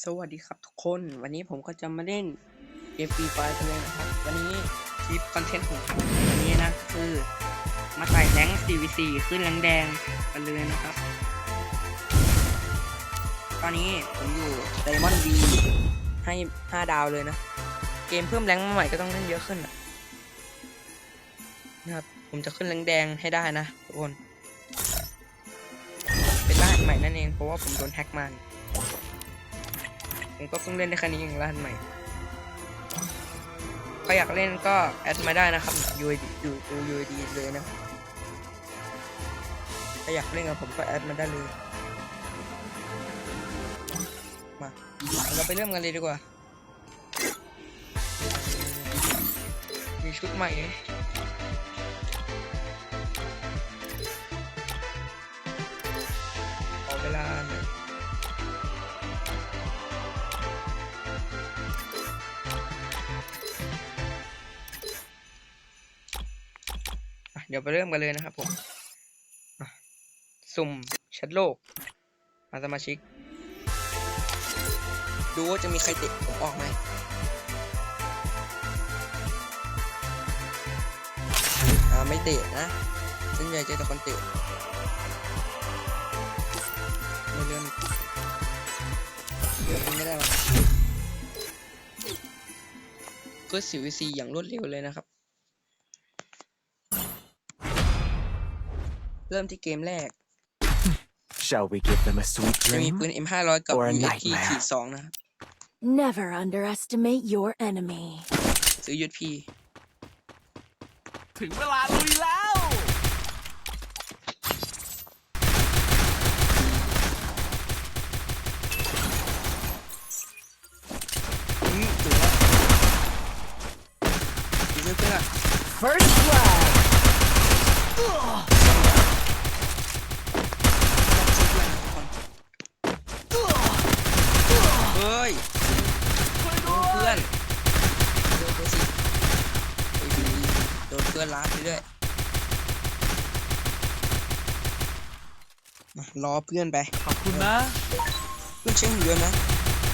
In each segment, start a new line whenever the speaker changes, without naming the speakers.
สวัสดีครับทุกคน วันนี้ผมก็จะมาเล่นเกมฟรีไฟกันเลยนะครับ วันนี้คลิปคอนเทนต์ของผมวันนี้นะคือ มาใส่แรงค์ 4v4 ขึ้นแรงแดงกันเลยนะครับ ตอนนี้ผมอยู่ไดมอนด์ดีให้ 5 ดาวเลยนะ เกมเพิ่มแรงค์มาใหม่ก็ต้องเล่นเยอะขึ้นนะครับ ผมจะขึ้นแรงแดงให้ได้นะทุกคน เป็นรหัสใหม่นั่นเองเพราะว่าผมโดนแฮกมา ผมก็เพิ่งเล่นได้แค่นี้เองรหัสใหม่ใครอยากเล่นก็แอดมาได้นะครับ UID อยู่ดู UID เลยนะถ้าอยากเล่นกับผมก็แอดมาได้เลย มา เราไปเริ่มกันเลยดีกว่า มีชุดใหม่ ดี๋ยวไปเริ่มกันเลยนะครับผมสุ่มแชทโลกมาสมาชิก ดูว่าจะมีใครเตะผมออกไหมอ่าไม่เตะนะส่วนใหญ่เจอแต่คนเตะไม่เริ่มเริ่มไม่ได้หรอกก็สิวซีอย่างรวดเร็วเลยนะครับ เริ่มที่เกมแรก
Shall we give them a sweet
จะมี
dream?
ปืน M500 กับ
or a
USP
nightmare
ขีดสองนะครับ
Never underestimate your enemy.
ซื้อ USP
ถึงเวลาลุยแล้ว
อืมถือว่าถือเพื่อน
First blood.
เฮ้ย
ช่วยด้
เพื่
ว
อย นโดนตัวสิไอ้บี โดนเพื่อนล้าไปเรื่อยมารอเพื่อนไป
ขอบคุณนะ
เพื่อนเชื่อมเยอะนะ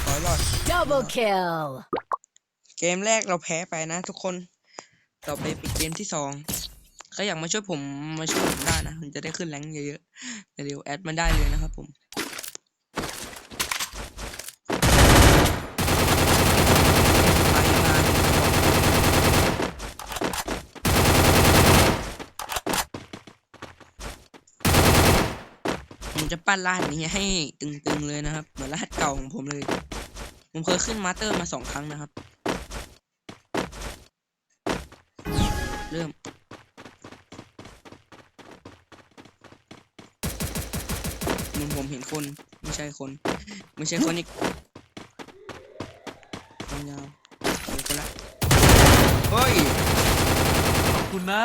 ขอให้รอด
Double kill.
เกมแรกเราแพ้ไปนะทุกคน ต่อไปเป็นเกมที่สองก็อยากมาช่วยผมมาช่วยผมได้นะผมจะได้ขึ้นแรงค์เยอะๆเร็วๆแอดมาได้เลยนะครับผม ไปมาผม จะปั้นรหัสนี้ให้ตึงๆเลยนะครับ เหมือนรหัสเก่าของผมเลย ผมเคยขึ้นมาสเตอร์มาสองครั้งนะครับ เริ่มเหมือนผมเห็นคน ไม่ใช่คน ไม่ใช่คนอีกยาวๆเดี๋ยวคนละเฮ้ย
ขอบคุณนะ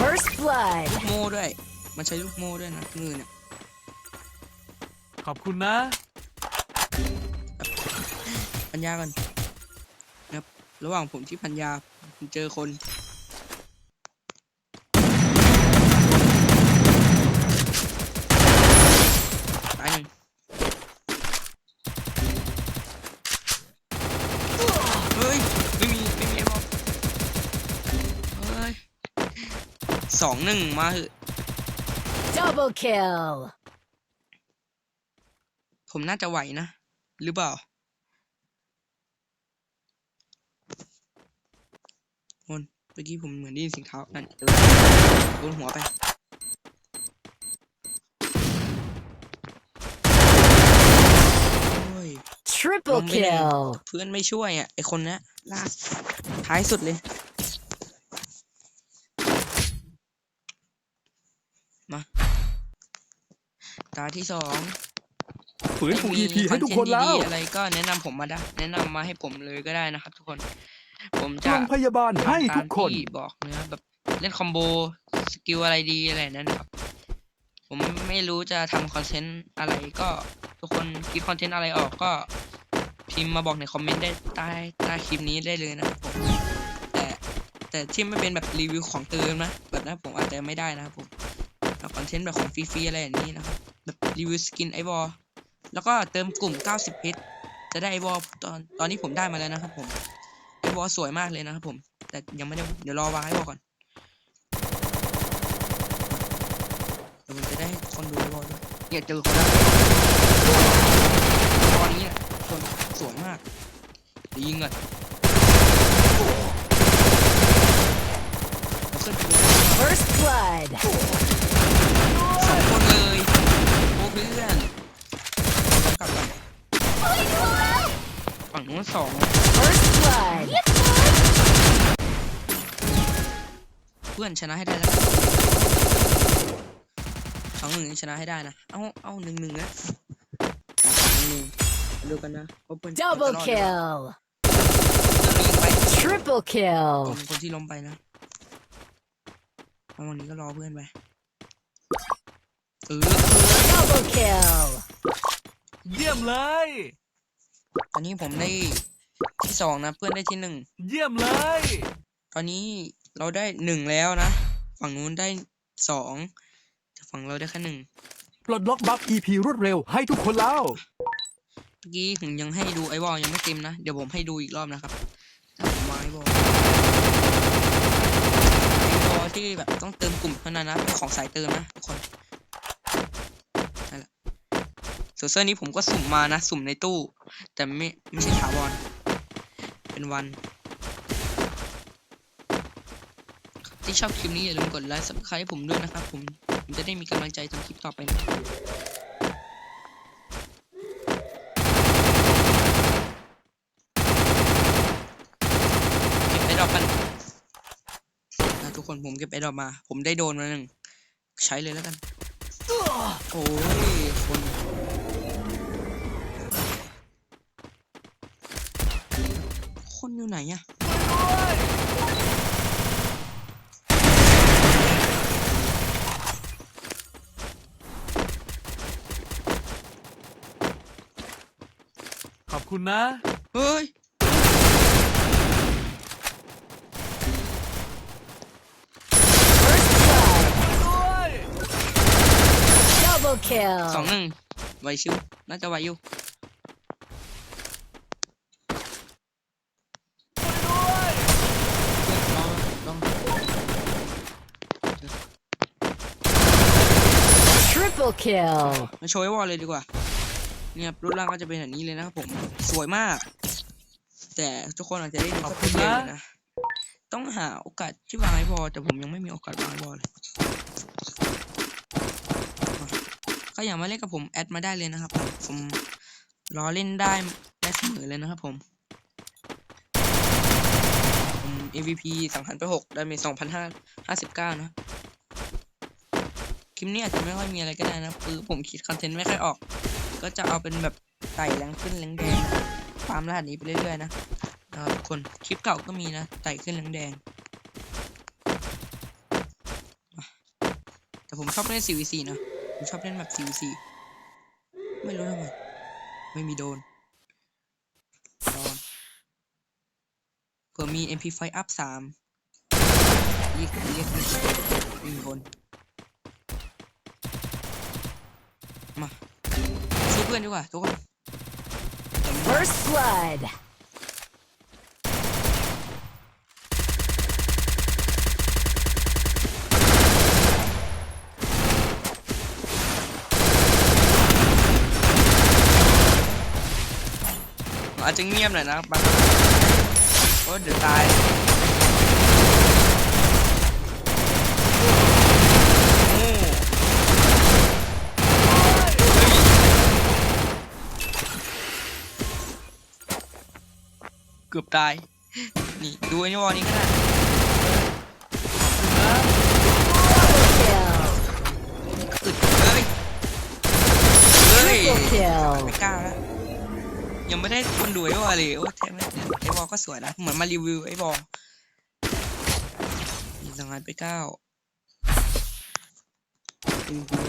First blood.
ลูกโม่ด้วย มันใช้ลูกโม่ด้วยนะมือเนี่ย
ขอบคุณนะ
พันยากันนะครับ ระหว่างผมที่พันยาผมเจอคน ตายหนึ่งเฮ้ย ไม่มี ไม่มีไอ้บอลเฮ้ยสองหนึ่งมาเหอะ
Double kill.
ผมน่าจะไหวนะ หรือเปล่าโอนเมื่อกี้ผมเหมือนได้ยินเสียงเท้านั่นเออโดนหัวไปโอ้ย
Triple
Long video.
kill.
เพื่อนไม่ช่วยอะ ไอคนเนี้ยลากท้ายสุดเลย มา ตาที่สอง
ฟื้นฟู
มี
EP ให้ทุกคน
เท
แล้
ต์
ว
ดีๆอะไรก็แนะนำผมมาได้แนะนำมาให้ผมเลยก็ได้นะครับ ทุกคน ผม
โร
จะ
งพยาบาลให้
ทำตาม
ทุกคน
ที่บอกเนื้อแบบเล่นคอมโบสกิลอะไรดีอะไรนั่นนะครับ ผมไม่รู้จะทำคอนเทนต์อะไรก็ ทุกคนคิดคอนเทนต์อะไรออกก็พิมพ์มาบอกในคอมเมนต์ได้ใต้ใต้คลิปนี้ได้เลยนะครับผมแต่แต่ที่ไม่เป็นแบบรีวิวของเติมนะแบบนั้นผมอาจจะไม่ได้นะครับผมเอา คอนเทนต์แบบของฟรีๆอะไรอย่างนี้นะครับแบบรีวิวสกินไอบอลแล้วก็เติมกลุ่ม 90 เพชรจะได้ไอวอลตอนตอนนี้ผมได้มาแล้วนะครับผมไอวอลสวยมากเลยนะครับผม แต่ยังไม่ได้เดี๋ยวรอวางไอวอลก่อนเดี๋ยวผมจะได้คนดูไอวอลด้วยเนี่ยเจอคนแล้วตอนนี้คนสวยมากเดี๋ยวยิงก่อนเอาขึ้นไปดู
First blood.
สองคนเลยโอ้เพื่อนกลับก่อนฝั่งนู้นสอง
First blood.
เพื่อนชนะให้ได้แล้วสองหนึ่งชนะให้ได้นะ เอาเอาหนึ่งหนึ่งนะอะสองหนึ่งมาดูกันนะว่าเพื่อนจะรอ
Double
ดหรือเปล่า
kill.
เพื่อนยิงไป
Triple
ค
kill.
นคนที่ล้มไปนะเอาวันนี้ก็รอเพื่อนไป เออ
Double kill.
เยี่ยมเลย
ตอนนี้ผมได้ที่สองนะ เพื่อนได้ที่หนึ่ง
เยี่ยมเลย
ตอนนี้เราได้หนึ่งแล้วนะ ฝั่งนู้นได้สองแต่ฝั่งเราได้แค่หนึ่ง
ปลดล็อกบัฟ EP รวดเร็วให้ทุกคนแล้ว
เมื่อกี้ถึงยังให้ดูไอวอลยังไม่เต็มนะ เดี๋ยวผมให้ดูอีกรอบนะครับ ถ้าผมวางไอวอลไอวอลที่แบบต้องเติมกลุ่มเท่านั้นนะเป็นของสายเติมนะทุกคนนั่นแหละส่ วนเสื้อนี้ผมก็สุ่มมานะ สุ่มในตู้ แต่ไม่ไม่ใช่ถาวรเป็นวัน ที่ชอบคลิปนี้อย่าลืมกดไลค์ subscribe ให้ผมด้วยนะครับ ผมผมจะได้มีกำลังใจทำคลิปต่อไปนะไอดอกกันนะทุกคนผมเก็บไอดอกมา ผมได้โดนมาหนึ่งใช้เลยแล้วกัน โอ้ยคน อยู่ไหนอะ
ขอบคุณนะ
เฮ้ย
First blood.
ด้วย
Double kill.
สองหนึ่งไหวชิวน่าจะไหวอยู่ ลองลอง
Triple kill.
มาโชว์ให้วอลเลยดีกว่า เนี่ยรูปร่างก็จะเป็นแบบนี้เลยนะครับผม สวยมาก แต่ทุกคนอาจจะได้ดู
ขอบ
สัก
คุณ
เดียว
นะ
เลยนะ ต้องหาโอกาสที่วางไอ้บอลแต่ผมยังไม่มีโอกาสวางไอ้บอลเลยก็อยากมาเล่นกับผมแอดมาได้เลยนะครับ ผมรอเล่นได้ได้เสมอเลยนะครับผมผม MVP สองพันไปหกได้เมสองพันห้าห้าสิบเก้านะ คลิปนี้อาจจะไม่ค่อยมีอะไรก็ได้นะคือผมคิดคอนเทนต์ไม่ค่อยออก ก็จะเอาเป็นแบบไต่แรงขึ้นแรงแดงตามรหัสนี้ไปเรื่อยๆนะนะครับทุกคนคลิปเก่าก็มีนะไต่ขึ้นแรงแดงแต่ผมชอบเล่น 4v4 นะผมชอบเล่นแบบ 4v4 ไม่รู้ทำไมไม่มีโดนรอนเผื่อมี MP5 up 3เรียกเรียกเรียกไม่มีคน มาช่วย เพื่อนดีกว่าทุกคน
First blood.
อาจจะเงียบหน่อยนะบางโอ้เดี๋ยวตายโอ้เกือบตาย นี่ดูไอ้นี่วอลนี้ก็ได้
Double kill.
อึดเฮ้ยเฮ้ย
Triple kill.
ไม่กล้าแล้ว ยังไม่ได้คนดูไอ้บอลเลยโอ้แทไม่ไอ้บอลก็สวยนะ เหมือนมารีวิวไอ้บอลนี่สังหารไปเก้า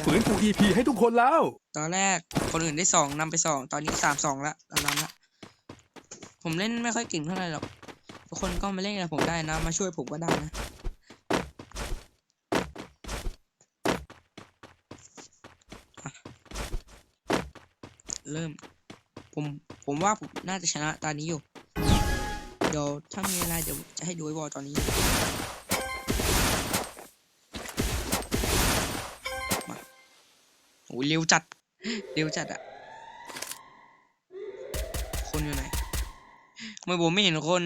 ฝืนฟู EP ให้ทุกคนแล้ว
ตอนแรกคนอื่นได้สองนำไปสอง ตอนนี้สามสองละเรานำละ ผมเล่นไม่ค่อยเก่งเท่าไหร่หรอก ทุกคนก็มาเล่นกับผมได้นะ มาช่วยผมก็ได้นะ เริ่ม ผม ผมว่าผมน่าจะชนะตานี้อยู่ เดี๋ยวถ้ามีอะไรเดี๋ยวจะให้ดูไอ้วอลตอนนี้ มาโอ้เร็วจัด เร็วจัดอะคนอยู่ไหน ไม่ผมไม่เห็นคน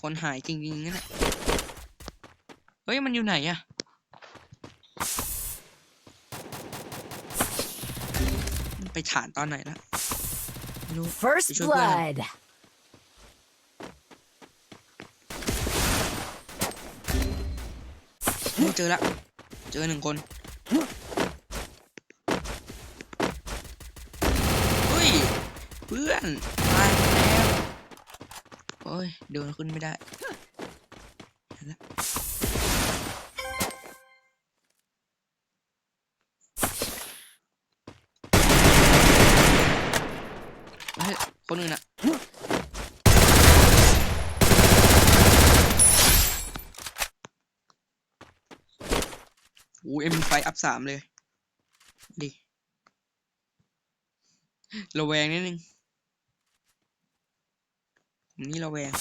คนหายจริงๆนั่นแหละเฮ้ย มันอยู่ไหนอะมันไปฐานตอนไหนละไม่รู้
First
It's your plan.
blood.
โอ้เจอละ เจอหนึ่งคน เฮ้ย เพื่ อนตาแล้วโอ้ยเดินขึ้นไม่ได้เห็นละเฮ้ยคนอื่นอะโอ้เอ็มไฟอัพสามเลย ดิ ระแวงนิดนึง ผมนี่ระแวง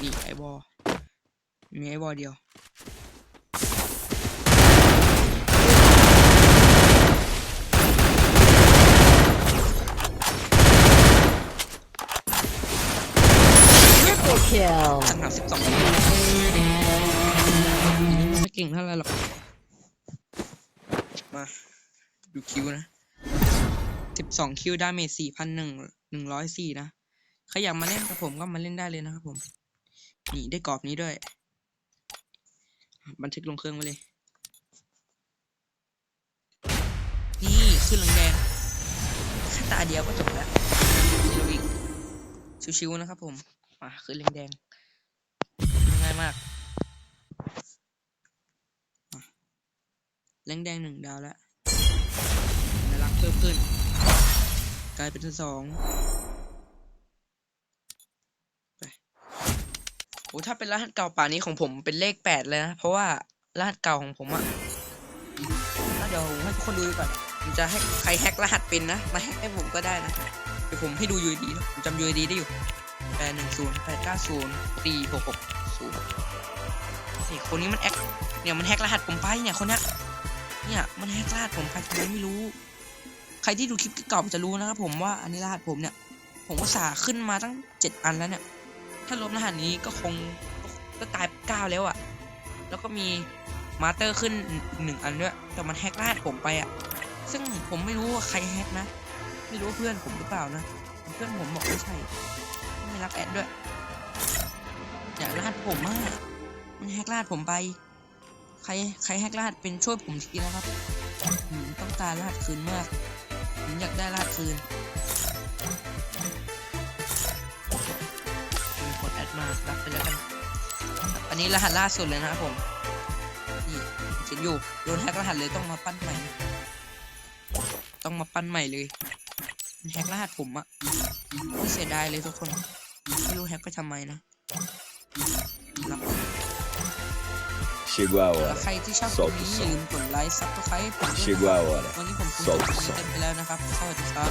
นี่ไอ้บอ มีไอ้บอเดียว
Triple kill.
ตั้งหนักสิบสองไม่เก่งเท่าไหรหรอก มา ดูคิวนะ สิบสองคิวดาเมจสี่พันหนึ่งหนึ่งร้อยสี่นะใครอยากมาเล่นกับผมก็มาเล่นได้เลยนะครับผม นี่ได้กรอบนี้ด้วย บันทึกลงเครื่องไว้เลย นี่ขึ้นแดงแค่ตาเดียวก็จบแล้วชิวอีกชิวๆนะครับผมมาขึ้นแดงง่ายมากมาแรงแดงหนึ่งดาวแล้วสักเพิ่มขึ้น กลายเป็นสองโอ้ถ้าเป็นรหัสเก่าป่านี้ของผมเป็นเลขแปดเลยนะ เพราะว่ารหัสเก่าของผมอะเดี๋ยวให้ทุกคนดูก่อนผมจะให้ใครแฮกรหัสเป็นนะ มาแฮกให้ผมก็ได้นะ เดี๋ยวผมให้ดู UID นะผมจำ UID ได้อยู่แปดหนึ่งศูนย์แปดเก้าศูนย์สี่หกหกศูนย์นี่คนนี้มันแอคเนี่ยมันแฮกรหัสผมไปเนี่ยคนเนี้ยเนี่ยมันแฮกรหัสผมไปทำไมไม่รู้ รที่ดูคลิปเก่าจะรู้นะครับผมว่าอันนี้รหัสผมเนี่ย ผมก็สาขึ้นมาตั้งเจ็ดอันแล้วเนี่ย ถ้าลบรหัสนี้ก็คงก็ก็ตายเก้าแล้วอะ่ะ แล้วก็มีมาเตอร์ขึ้นหนึ่งอันด้วย แต่มันแฮกรหัสผมไปอะ่ะ ซึ่งผมไม่รู้ว่าใครแฮกนะ ไม่รู้เพื่อนผมหรือเปล่านะ เพื่อนผมบอกไม่ใช่ ไม่รับแอดด้วยอย่าลาดผมมาก มันแฮกลาดผมไป ใครใครแฮกลาดเป็นช่วยผมทีนะครับ ต้องการลาดคืนมาก ผมอยากได้ลาดคืนมีคนแอดมารับไปแล้วกัน อันนี้รหัสล่าสุดเลยนะครับผม นี่เขียนอยู่ โดนแฮกรหัสเลยต้องมาปั้นใหม่ ต้องมาปั้นใหม่เลย แฮกรหัสผมอะไม่เสียดายเลยทุกคน ไม่รู้แฮกไปทำไมนะ
Chegou a
แล้
hora.
วใครที่ชอบคลิป
Solta o
นี้อย่า
som.
ลืมกดไลค์ซับสไครต์ผมด้วย
Chegou
นะ
a
ครับ
hora.
วันนี้ผมคุณ
Solta o
คลิป
som.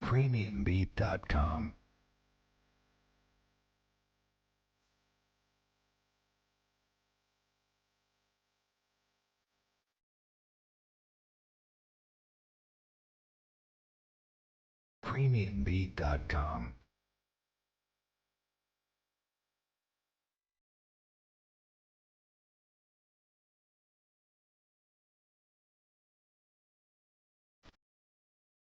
premiumbeat.com. premiumbeat.com.